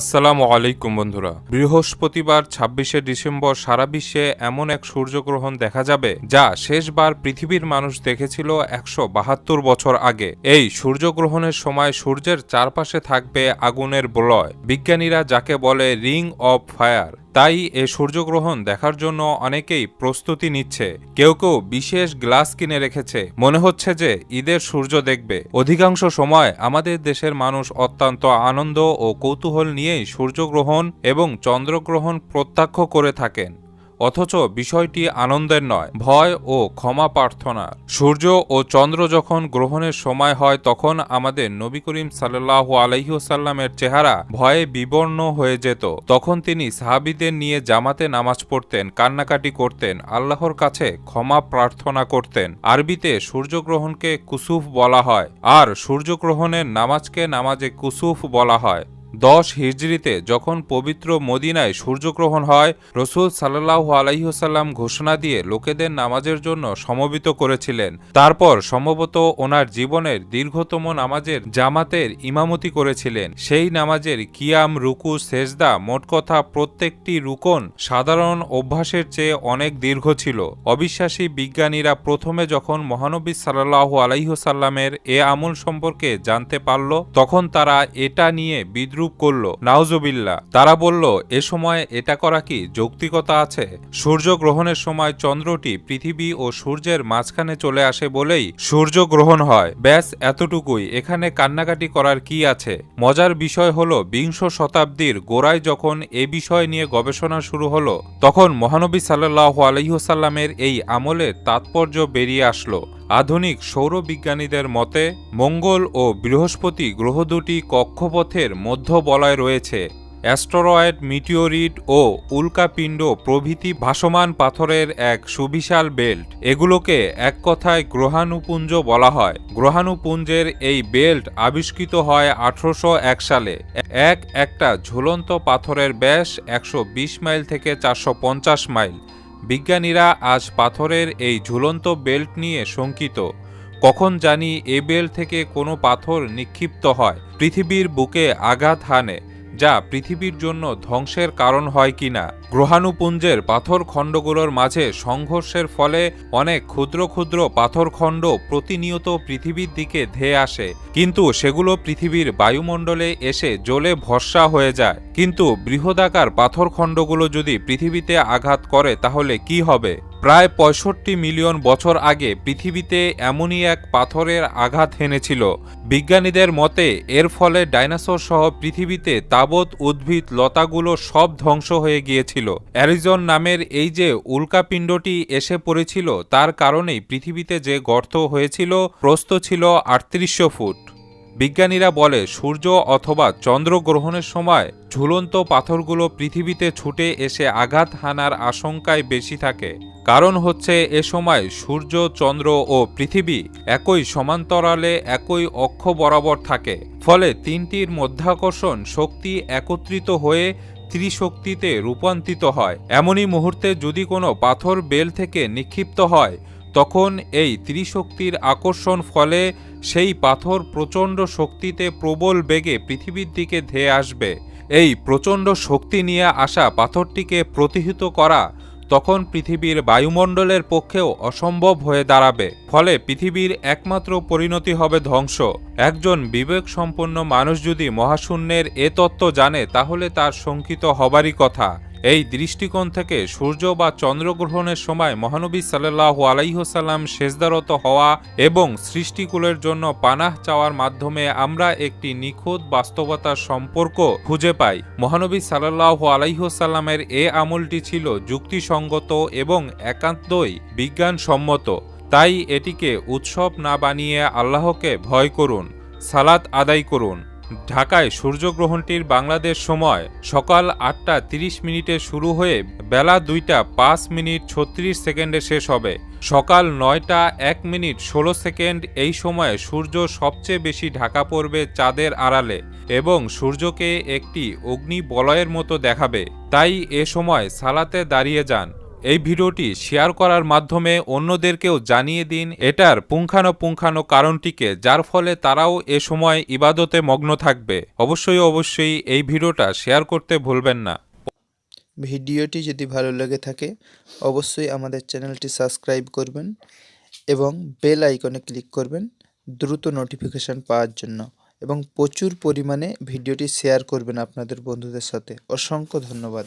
আসসালামু আলাইকুম বন্ধুরা। বৃহস্পতিবার ছাব্বিশে ডিসেম্বর সারা বিশ্বে এমন এক সূর্যগ্রহণ দেখা যাবে, যা শেষবার পৃথিবীর মানুষ দেখেছিল একশো বাহাত্তর বছর আগে। এই সূর্যগ্রহণের সময় সূর্যের চারপাশে থাকবে আগুনের বলয় বিজ্ঞানীরা যাকে বলে রিং অফ ফায়ার তাই এ সূর্যগ্রহণ দেখার জন্য অনেকেই প্রস্তুতি নিচ্ছে। কেউ কেউ বিশেষ গ্লাস কিনে রেখেছে। মনে হচ্ছে যে ঈদের সূর্য দেখবে। অধিকাংশ সময় আমাদের দেশের মানুষ অত্যন্ত আনন্দ ও কৌতূহল নিয়েই সূর্যগ্রহণ এবং চন্দ্রগ্রহণ প্রত্যক্ষ করে থাকেন। অথচ বিষয়টি আনন্দের নয়, ভয় ও ক্ষমা প্রার্থনা সূর্য ও চন্দ্র যখন গ্রহণের সময় হয়, তখন আমাদের নবী করিম সাল্লাহ আলহিউসাল্লামের চেহারা ভয়ে বিবর্ণ হয়ে যেত। তখন তিনি সাহাবিদের নিয়ে জামাতে নামাজ পড়তেন, কান্নাকাটি করতেন, আল্লাহর কাছে ক্ষমা প্রার্থনা করতেন। আরবিতে সূর্যগ্রহণকে কুসুফ বলা হয়, আর সূর্যগ্রহণের নামাজকে নামাজে কুসুফ বলা হয়। দশ হিজড়িতে যখন পবিত্র মদিনায় সূর্যগ্রহণ হয়, রসুল সাল্লাহ আলাইহসাল্লাম ঘোষণা দিয়ে লোকেদের নামাজের জন্য সমবেত করেছিলেন। তারপর সম্ভবত ওনার জীবনের দীর্ঘতম নামাজের জামাতের ইমামতি করেছিলেন। সেই নামাজের কিয়াম, রুকু, সেজদা মোট কথা প্রত্যেকটি রুকন সাধারণ অভ্যাসের চেয়ে অনেক দীর্ঘ ছিল। অবিশ্বাসী বিজ্ঞানীরা প্রথমে যখন মহানবী সাল্লাহ আলাইহসাল্লামের এ আমল সম্পর্কে জানতে পারল, তখন তারা এটা নিয়ে বিদ্রুপ করল। নাউজবিল্লা তারা বলল, এ সময় এটা করা কি যৌক্তিকতা আছে? সূর্য গ্রহণের সময় চন্দ্রটি পৃথিবী ও সূর্যের মাঝখানে চলে আসে বলেই সূর্য গ্রহণ হয়। ব্যাস, এতটুকুই। এখানে কান্নাকাটি করার কি আছে? মজার বিষয় হল, বিংশ শতাব্দীর গোড়ায় যখন এ বিষয় নিয়ে গবেষণা শুরু হলো, তখন মহানবী সাল্লাহ আলহিহসাল্লামের এই আমলের তাৎপর্য বেরিয়ে আসলো। আধুনিক সৌরবিজ্ঞানীদের মতে, মঙ্গল ও বৃহস্পতি গ্রহ দুটি কক্ষপথের মধ্য বলয় রয়েছে। অ্যাস্ট্রয়েড, মিটিওরিট ও উল্কাপিণ্ড প্রভৃতি ভাসমান পাথরের এক সুবিশাল বেল্ট। এগুলোকে এক কথায় গ্রহাণুপুঞ্জ বলা হয়। গ্রহাণুপুঞ্জের এই বেল্ট আবিষ্কৃত হয় আঠারোশো এক সালে। এক একটা ঝুলন্ত পাথরের ব্যাস একশো বিশ মাইল থেকে চারশো পঞ্চাশ মাইল। বিজ্ঞানীরা আজ পাথরের এই ঝুলন্ত বেল্ট নিয়ে শঙ্কিত। কখন জানি এ বেল্ট থেকে কোনো পাথর নিক্ষিপ্ত হয়, পৃথিবীর বুকে আঘাত হানে। যা পৃথিবীর জন্য ধ্বংসের কারণ হয় কিনা। গ্রহাণুপুঞ্জের পাথর খণ্ডগুলোর মাঝে সংঘর্ষের ফলে অনেক ক্ষুদ্র ক্ষুদ্র পাথরখণ্ড প্রতিনিয়ত পৃথিবীর দিকে ধেয়ে আসে। কিন্তু সেগুলো পৃথিবীর বায়ুমণ্ডলে এসে জ্বলে ভরসা হয়ে যায়। কিন্তু বৃহদাকার পাথরখণ্ডগুলো যদি পৃথিবীতে আঘাত করে, তাহলে কি হবে? প্রায় পঁয়ষট্টি মিলিয়ন বছর আগে পৃথিবীতে এমনই এক পাথরের আঘাত হেনেছিল। বিজ্ঞানীদের মতে, এর ফলে ডাইনোসর সহ পৃথিবীতে তাবৎ উদ্ভিদ লতাগুলো সব ধ্বংস হয়ে গিয়েছিল। অ্যারিজন নামের এই যে উল্কাপিণ্ডটি এসে পড়েছিল, তার কারণেই পৃথিবীতে যে গর্ত হয়েছিল, প্রস্থ ছিল আটত্রিশশো ফুট। বিজ্ঞানীরা বলে, সূর্য অথবা চন্দ্রগ্রহণের সময় ঝুলন্ত পাথরগুলো পৃথিবীতে ছুটে এসে আঘাত হানার আশঙ্কায় বেশি থাকে। কারণ হচ্ছে, এ সময় সূর্য, চন্দ্র ও পৃথিবী একই সমান্তরালে একই অক্ষ বরাবর থাকে। ফলে তিনটির মধ্যাকর্ষণ শক্তি একত্রিত হয়ে ত্রিশক্তিতে রূপান্তরিত হয়। এমনই মুহূর্তে যদি কোনো পাথর বেল থেকে নিক্ষিপ্ত হয়, তখন এই ত্রিশক্তির আকর্ষণ ফলে সেই পাথর প্রচণ্ড শক্তিতে প্রবল বেগে পৃথিবীর দিকে ধেয়ে আসবে। এই প্রচণ্ড শক্তি নিয়ে আসা পাথরটিকে প্রতিহিত করা তখন পৃথিবীর বায়ুমণ্ডলের পক্ষেও অসম্ভব হয়ে দাঁড়াবে। ফলে পৃথিবীর একমাত্র পরিণতি হবে ধ্বংস। একজন বিবেক সম্পন্ন মানুষ যদি মহাশূন্যের এ তত্ত্ব জানে, তাহলে তার শঙ্কিত হবারই কথা। এই দৃষ্টিকোণ থেকে সূর্য বা চন্দ্রগ্রহণের সময় মহানবী সাল্লাহ আলাইহসাল্লাম সেজদারত হওয়া এবং সৃষ্টিকুলের জন্য পানাহ চাওয়ার মাধ্যমে আমরা একটি নিখুঁত বাস্তবতার সম্পর্ক খুঁজে পাই। মহানবী সাল্লাহ আলাইহসাল্লামের এ আমলটি ছিল যুক্তিসঙ্গত এবং একান্তই বিজ্ঞানসম্মত। তাই এটিকে উৎসব না বানিয়ে আল্লাহকে ভয় করুন, সালাত আদায় করুন। ঢাকায় সূর্যগ্রহণটির বাংলাদেশ সময় সকাল আটটা তিরিশ মিনিটে শুরু হয়ে বেলা দুইটা পাঁচ মিনিট ছত্রিশ সেকেন্ডে শেষ হবে। সকাল নয়টা এক মিনিট ষোলো সেকেন্ড এই সময়ে সূর্য সবচেয়ে বেশি ঢাকা পড়বে চাঁদের আড়ালে এবং সূর্যকে একটি অগ্নি বলয়ের মতো দেখাবে। তাই এ সময় সালাতে দাঁড়িয়ে যান। এই ভিডিওটি শেয়ার করার মাধ্যমে অন্যদেরকেও জানিয়ে দিন এটার পুঙ্খানুপুঙ্খানু কারণটিকে, যার ফলে তারাও এ সময় ইবাদতে মগ্ন থাকবে। অবশ্যই অবশ্যই এই ভিডিওটা শেয়ার করতে ভুলবেন না। ভিডিওটি যদি ভালো লেগে থাকে, অবশ্যই আমাদের চ্যানেলটি সাবস্ক্রাইব করবেন এবং বেল আইকনে ক্লিক করবেন দ্রুত নোটিফিকেশান পাওয়ার জন্য এবং প্রচুর পরিমাণে ভিডিওটি শেয়ার করবেন আপনাদের বন্ধুদের সাথে। অসংখ্য ধন্যবাদ।